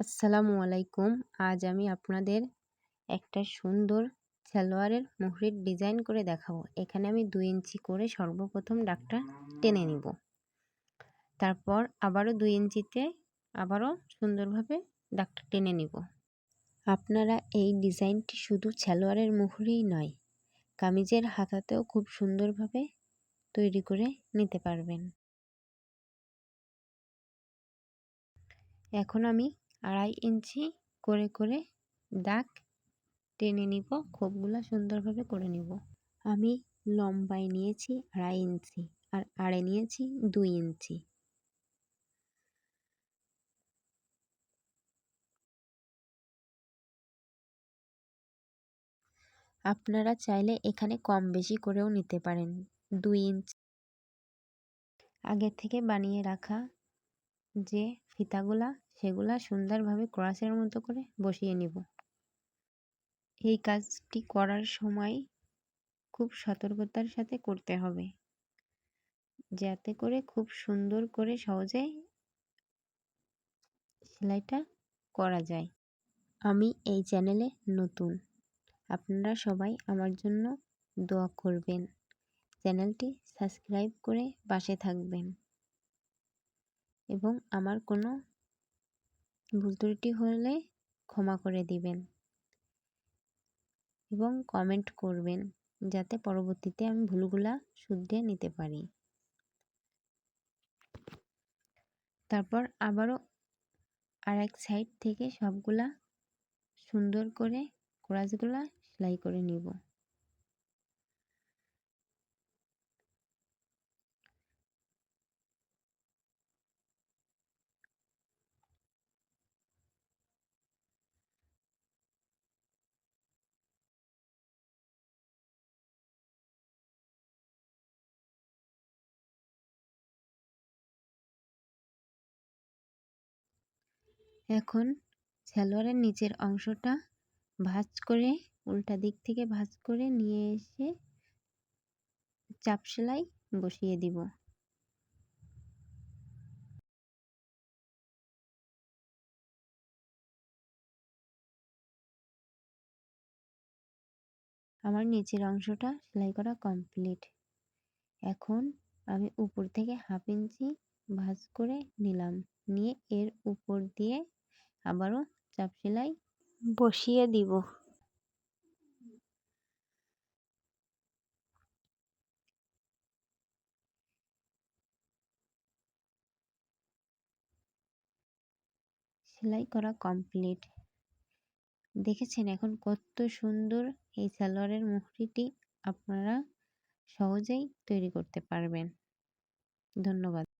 আসসালামু আলাইকুম। আজ আমি আপনাদের একটা সুন্দর সালোয়ারের মুহুরির ডিজাইন করে দেখাবো। এখানে আমি দুই ইঞ্চি করে সর্বপ্রথম ডাকটা টেনে নিব। তারপর আবারও দুই ইঞ্চিতে আবারও সুন্দরভাবে ডাকটা টেনে নিব। আপনারা এই ডিজাইনটি শুধু সালোয়ারের মুহুরিই নয়, কামিজের হাতাতেও খুব সুন্দরভাবে তৈরি করে নিতে পারবেন। এখন আমি আড়াই ইঞ্চি করে করে দাগ টেনে নিব খোপগুলো সুন্দরভাবে করে নিব। আমি লম্বায় নিয়েছি আড়াই ইঞ্চি আর আড়ে নিয়েছি দুই ইঞ্চি। আপনারা চাইলে এখানে কম বেশি করেও নিতে পারেন। দুই ইঞ্চি আগে থেকে বানিয়ে রাখা যে ফিতাগুলা সেগুলা সুন্দরভাবে ক্রসের মতো করে বসিয়ে নিব। এই কাজটি করার সময় খুব সতর্কতার সাথে করতে হবে। যাতে করে খুব সুন্দর করে সহজে সেলাইটা করা যায়। আমি এই চ্যানেলে নতুন। আপনারা সবাই আমার জন্য দোয়া করবেন। চ্যানেলটি সাবস্ক্রাইব করে পাশে থাকবেন। এবং আমার কোনো ভুল ত্রুটি হলে ক্ষমা করে দিবেন এবং কমেন্ট করবেন যাতে পরবর্তীতে আমি ভুলগুলা শুধরে নিতে পারি। তারপর আবারও আর এক সাইড থেকে সবগুলা সুন্দর করে কোরাসগুলা সেলাই করে নিব। এখন সালোয়ারের নিচের অংশটা ভাঁজ করে, উল্টা দিক থেকে ভাঁজ করে নিয়ে এসে চাপ সেলাই বসিয়ে দিব। আমার নিচের অংশটা সেলাই করা কমপ্লিট এখন আমি উপর থেকে হাফ ইঞ্চি ভাঁজ করে নিলাম। নিয়ে এর উপর দিয়ে আবারও চাপ সেলাই বসিয়ে দিব। সেলাই করা কমপ্লিট। দেখেছেন এখন কত সুন্দর এই সালোয়ারের মুখটিটি আপনারা সহজেই তৈরি করতে পারবেন। ধন্যবাদ।